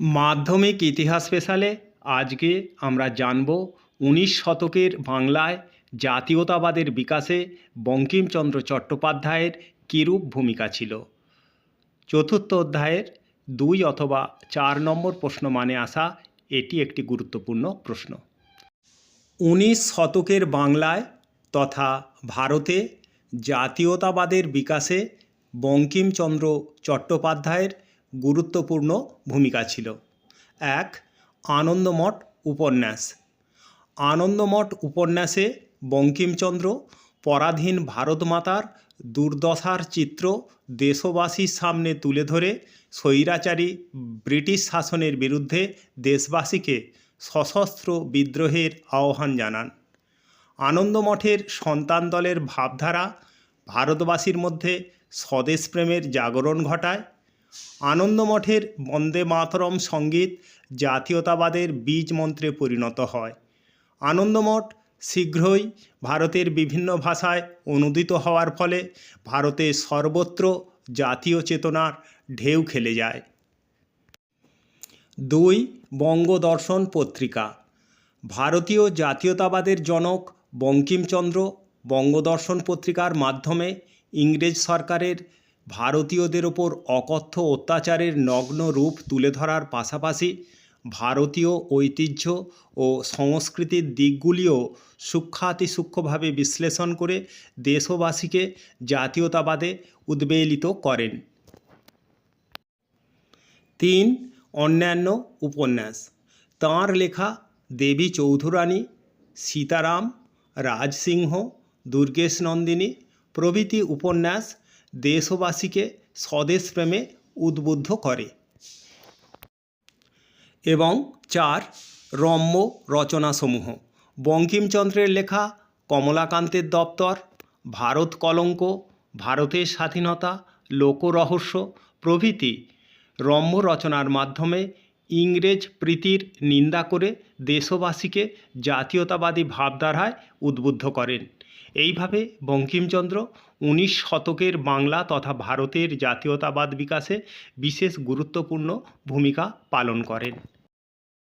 মাধ্যমিক ইতিহাস স্পেশালে আজকে আমরা জানব উনিশ শতকের বাংলায় জাতীয়তাবাদের বিকাশে বঙ্কিমচন্দ্র চট্টোপাধ্যায়ের কীরূপ ভূমিকা ছিল? চতুর্থ অধ্যায়ের দুই অথবা চার নম্বর প্রশ্ন মানে আসা এটি একটি গুরুত্বপূর্ণ প্রশ্ন। উনিশ শতকের বাংলায় তথা ভারতে জাতীয়তাবাদের বিকাশে বঙ্কিমচন্দ্র চট্টোপাধ্যায়ের গুরুত্বপূর্ণ ভূমিকা ছিল। এক, আনন্দমঠ উপন্যাস। আনন্দমঠ উপন্যাসে বঙ্কিমচন্দ্র, পরাধীন ভারতমাতার দুর্দশার চিত্র দেশবাসীর সামনে তুলে ধরে স্বৈরাচারী ব্রিটিশ শাসনের বিরুদ্ধে দেশবাসীকে সশস্ত্র বিদ্রোহের আহ্বান জানান। আনন্দমঠের সন্তান দলের ভাবধারা ভারতবাসীর মধ্যে স্বদেশপ্রেমের জাগরণ ঘটায়। আনন্দমঠের বন্দে মাতরম সংগীত জাতীয়তাবাদের বীজ মন্ত্রে পরিণত হয়। আনন্দমঠ শীঘ্রই ভারতের বিভিন্ন ভাষায় অনুদিত হওয়ার ফলে ভারতে সর্বত্র জাতীয় চেতনার ঢেউ খেলে যায়। দুই বঙ্গদর্শন পত্রিকা। ভারতীয় জাতীয়তাবাদের জনক বঙ্কিমচন্দ্র বঙ্গদর্শন পত্রিকার মাধ্যমে ইংরেজ সরকারের ভারতীয়দের ওপর অকথ্য অত্যাচারের নগ্ন রূপ তুলে ধরার পাশাপাশি ভারতীয় ঐতিহ্য ও সংস্কৃতির দিকগুলিও সূক্ষ্মাতিসূক্ষ্মভাবে বিশ্লেষণ করে দেশবাসীকে জাতীয়তাবাদে উদ্বেলিত করেন। তিন, অন্যান্য উপন্যাস। তাঁর লেখা দেবী চৌধুরানী, সীতারাম, রাজসিংহ, দুর্গেশ নন্দিনী প্রভৃতি উপন্যাস দেশবাসীকে স্বদেশপ্রেমে উদ্বুদ্ধ করে। এবং চার, রম্য রচনাসমূহ। বঙ্কিমচন্দ্রের লেখা কমলাকান্তের দপ্তর, ভারত কলঙ্ক, ভারতের স্বাধীনতা, লোকরহস্য প্রভৃতি রম্য রচনার মাধ্যমে ইংরেজ প্রীতির নিন্দা করে দেশবাসীকে জাতীয়তাবাদী ভাবধারায় উদ্বুদ্ধ করেন। এইভাবে বঙ্কিমচন্দ্র উনিশ শতকের বাংলা তথা ভারতের জাতীয়তাবাদ বিকাশে বিশেষ গুরুত্বপূর্ণ ভূমিকা পালন করেন।